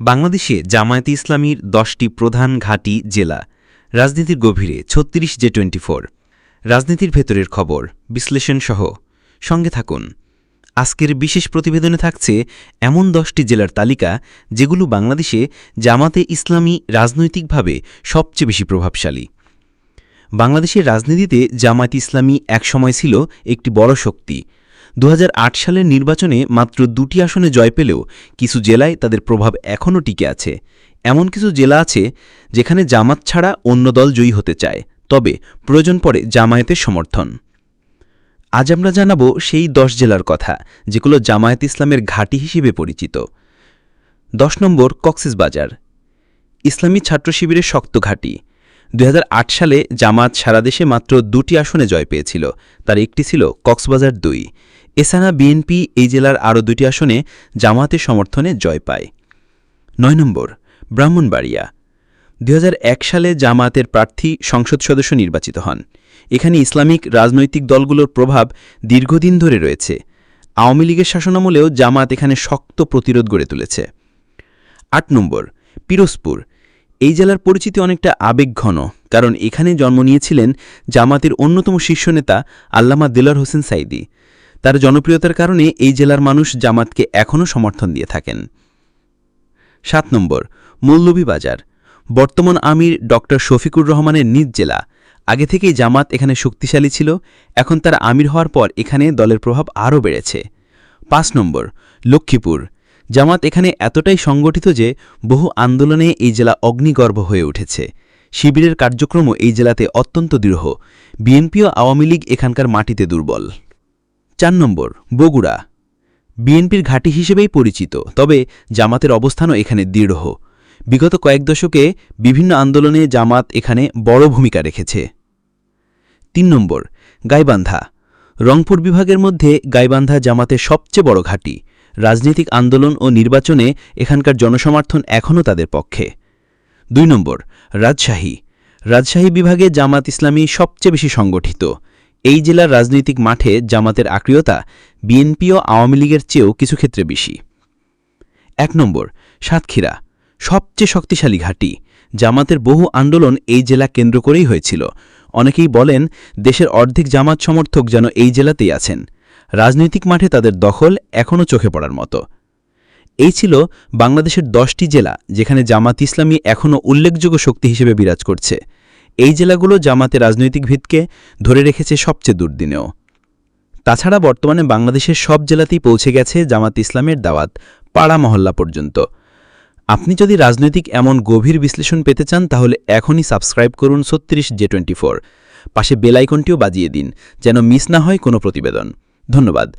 বাংলাদেশে জামায়াতে ইসলামীর দশটি প্রধান ঘাঁটি জেলা। রাজনীতির গভীরে ছত্রিশ জে টোয়েন্টি ফোর রাজনীতির ভেতরের খবর, বিশ্লেষণ সহ। সঙ্গে থাকুন। আজকের বিশেষ প্রতিবেদনে থাকছে এমন দশটি জেলার তালিকা যেগুলো বাংলাদেশে জামাতে ইসলামী রাজনৈতিকভাবে সবচেয়ে বেশি প্রভাবশালী। বাংলাদেশের রাজনীতিতে জামায়াত ইসলামী একসময় ছিল একটি বড় শক্তি। দু হাজার আট সালের নির্বাচনে মাত্র দুটি আসনে জয় পেলেও কিছু জেলায় তাদের প্রভাব এখনও টিকে আছে। এমন কিছু জেলা আছে যেখানে জামাত ছাড়া অন্য দল জয়ী হতে চায়, তবে প্রয়োজন পড়ে জামায়াতের সমর্থন। আজ আমরা জানাব সেই দশ জেলার কথা, যেগুলো জামায়াত ইসলামের ঘাঁটি হিসেবে পরিচিত। দশ নম্বর কক্সিস বাজার ইসলামী ছাত্র শিবিরের শক্ত ঘাঁটি। দুই হাজার আট সালে জামাত সারা দেশে মাত্র দুটি আসনে জয় পেয়েছিল। তার একটি ছিল কক্সবাজার দুই। এছাড়া বিএনপি এই জেলার আরও দুটি আসনে জামাতের সমর্থনে জয় পায়। নয় নম্বর, ব্রাহ্মণবাড়িয়া। দুই হাজার এক সালে জামাতের প্রার্থী সংসদ সদস্য নির্বাচিত হন। এখানে ইসলামিক রাজনৈতিক দলগুলোর প্রভাব দীর্ঘদিন ধরে রয়েছে। আওয়ামী লীগের শাসনামলেও জামাত এখানে শক্ত প্রতিরোধ গড়ে তুলেছে। আট নম্বর, পিরোজপুর। এই জেলার পরিচিতি অনেকটা আবেগঘন, কারণ এখানে জন্ম নিয়েছিলেন জামাতের অন্যতম শীর্ষ নেতা আল্লামা দিলার হোসেন সাইদি। তার জনপ্রিয়তার কারণে এই জেলার মানুষ জামাতকে এখনও সমর্থন দিয়ে থাকেন। সাত নম্বর, মৌলভীবাজার। বর্তমান আমির ড. শফিকুর রহমানের নিজ জেলা। আগে থেকেই জামাত এখানে শক্তিশালী ছিল, এখন তার আমির হওয়ার পর এখানে দলের প্রভাব আরও বেড়েছে। পাঁচ নম্বর, লক্ষ্মীপুর। জামাত এখানে এতটাই সংগঠিত যে বহু আন্দোলনে এই জেলা অগ্নিগর্ভ হয়ে উঠেছে। শিবিরের কার্যক্রমও এই জেলাতে অত্যন্ত দৃঢ়। বিএনপি ও আওয়ামী লীগ এখানকার মাটিতে দুর্বল। চার নম্বর, বগুড়া। বিএনপির ঘাঁটি হিসেবেই পরিচিত, তবে জামাতের অবস্থানও এখানে দৃঢ়। বিগত কয়েক দশকে বিভিন্ন আন্দোলনে জামাত এখানে বড় ভূমিকা রেখেছে। তিন নম্বর, গাইবান্ধা। রংপুর বিভাগের মধ্যে গাইবান্ধা জামাতের সবচেয়ে বড় ঘাঁটি। রাজনৈতিক আন্দোলন ও নির্বাচনে এখানকার জনসমর্থন এখনও তাদের পক্ষে। দুই নম্বর, রাজশাহী। রাজশাহী বিভাগে জামাত ইসলামী সবচেয়ে বেশি সংগঠিত। এই জেলার রাজনৈতিক মাঠে জামাতের আক্রিয়তা বিএনপি ও আওয়ামী লীগের চেয়েও কিছু ক্ষেত্রে বেশি। এক নম্বর, সাতক্ষীরা। সবচেয়ে শক্তিশালী ঘাঁটি। জামাতের বহু আন্দোলন এই জেলা কেন্দ্র করেই হয়েছিল। অনেকেই বলেন, দেশের অর্ধেক জামাত সমর্থক যেন এই জেলাতেই আছেন। রাজনৈতিক মাঠে তাদের দখল এখনও চোখে পড়ার মতো। এই ছিল বাংলাদেশের দশটি জেলা যেখানে জামাত ইসলামী এখনও উল্লেখযোগ্য শক্তি হিসেবে বিরাজ করছে। এই জেলাগুলো জামাতে রাজনৈতিক ভিতকে ধরে রেখেছে সবচেয়ে দুর্দিনেও। তাছাড়া বর্তমানে বাংলাদেশের সব জেলাতেই পৌঁছে গেছে জামাত ইসলামের দাওয়াত পাড়া মহল্লা পর্যন্ত। আপনি যদি রাজনৈতিক এমন গভীর বিশ্লেষণ পেতে চান, তাহলে এখনই সাবস্ক্রাইব করুন ছত্রিশ জে টোয়েন্টি ফোর। পাশে বেলাইকনটিও বাজিয়ে দিন, যেন মিস না হয় কোনো প্রতিবেদন। ধন্যবাদ।